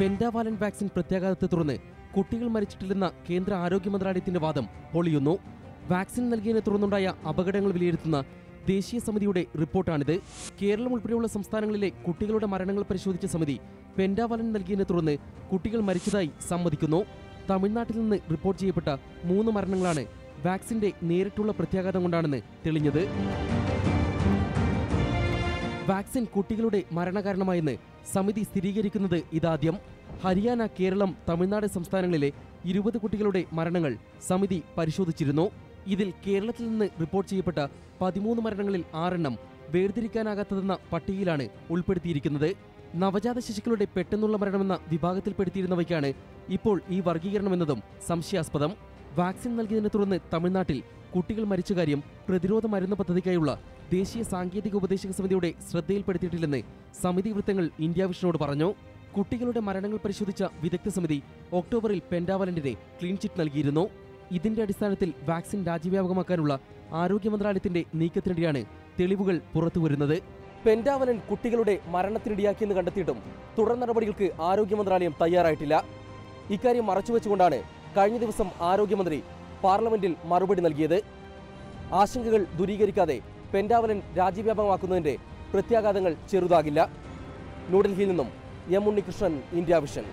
പെൻഡാവാലൻ vaccine പ്രത്യാഘാതത്തെ തുടർന്ന് കുട്ടികൾ മരിച്ചിട്ടില്ലെന്ന കേന്ദ്ര ആരോഗ്യ മന്ത്രാലയത്തിന്റെ വാദം പൊളിയുന്നു. വാക്സിൻ നൽകിയതിനെ തുടർന്നുണ്ടായ അപകടങ്ങൾ വിലയിരുത്തുന്ന ദേശീയ സമിതിയുടെ റിപ്പോർട്ടാണിത്. കേരളം ഉൾപ്പെടെയുള്ള സംസ്ഥാനങ്ങളിലെ കുട്ടികളുടെ മരണങ്ങൾ പരിശോധിച്ച സമിതി പെൻഡാവാലൻ നൽകിയതിനെ തുടർന്ന് കുട്ടികൾ മരിച്ചതായി സമ്മതിക്കുന്നു. തമിഴ്നാട്ടിൽ നിന്ന് റിപ്പോർട്ട് ചെയ്യപ്പെട്ട മൂന്ന് മരണങ്ങളാണ് വാക്സിന്റെ നേരിട്ടുള്ള പ്രത്യാഘാതം കൊണ്ടാണെന്ന് തെളിഞ്ഞത്. വാക്സിൻ കുട്ടികളുടെ മരണകാരണമായെന്ന് സമിതി സ്ഥിരീകരിക്കുന്നത് ഇതാദ്യം. ഹരിയാന കേരളം തമിഴ്നാട് സംസ്ഥാനങ്ങളിലെ ഇരുപത് കുട്ടികളുടെ മരണങ്ങൾ സമിതി പരിശോധിച്ചിരുന്നു. ഇതിൽ കേരളത്തിൽ നിന്ന് റിപ്പോർട്ട് ചെയ്യപ്പെട്ട പതിമൂന്ന് മരണങ്ങളിൽ ആറെണ്ണം വേർതിരിക്കാനാകാത്തതെന്ന പട്ടികയിലാണ് ഉൾപ്പെടുത്തിയിരിക്കുന്നത്. നവജാത ശിശുക്കളുടെ പെട്ടെന്നുള്ള മരണമെന്ന വിഭാഗത്തിൽപ്പെടുത്തിയിരുന്നവയ്ക്കാണ് ഇപ്പോൾ ഈ വർഗീകരണമെന്നതും സംശയാസ്പദം. വാക്സിൻ നൽകിയതിനെ തുടർന്ന് തമിഴ്നാട്ടിൽ കുട്ടികൾ മരിച്ച കാര്യം പ്രതിരോധ മരുന്ന് പദ്ധതിക്കായുള്ള ദേശീയ സാങ്കേതിക ഉപദേശക സമിതിയുടെ ശ്രദ്ധയിൽപ്പെടുത്തിയിട്ടില്ലെന്ന് സമിതി വൃത്തങ്ങൾ ഇന്ത്യ വിഷനോട് പറഞ്ഞു. കുട്ടികളുടെ മരണങ്ങൾ പരിശോധിച്ച വിദഗ്ധ സമിതി ഒക്ടോബറിൽ പെൻഡാവലന്റിനെ ക്ലീൻ ചിറ്റ് നൽകിയിരുന്നു. ഇതിന്റെ അടിസ്ഥാനത്തിൽ വാക്സിൻ രാജ്യവ്യാപകമാക്കാനുള്ള ആരോഗ്യ മന്ത്രാലയത്തിന്റെ നീക്കത്തിനിടെയാണ് തെളിവുകൾ പുറത്തുവരുന്നത് പെൻഡാവലൻ കുട്ടികളുടെ മരണത്തിനിടയാക്കിയെന്ന് കണ്ടെത്തിയിട്ടും തുടർ നടപടികൾക്ക് ആരോഗ്യ മന്ത്രാലയം തയ്യാറായിട്ടില്ല. ഇക്കാര്യം മറച്ചുവെച്ചുകൊണ്ടാണ് കഴിഞ്ഞ ദിവസം ആരോഗ്യമന്ത്രി പാർലമെന്റിൽ മറുപടി നൽകിയത്. ആശങ്കകൾ ദൂരീകരിക്കാതെ പെൻഡാവലൻ രാജ്യവ്യാപകമാക്കുന്നതിന്റെ പ്രത്യാഘാതങ്ങൾ ചെറുതാകില്ല. ന്യൂഡൽഹിയിൽ നിന്നും എം ഉണ്ണികൃഷ്ണൻ ഇന്ത്യ വിഷൻ.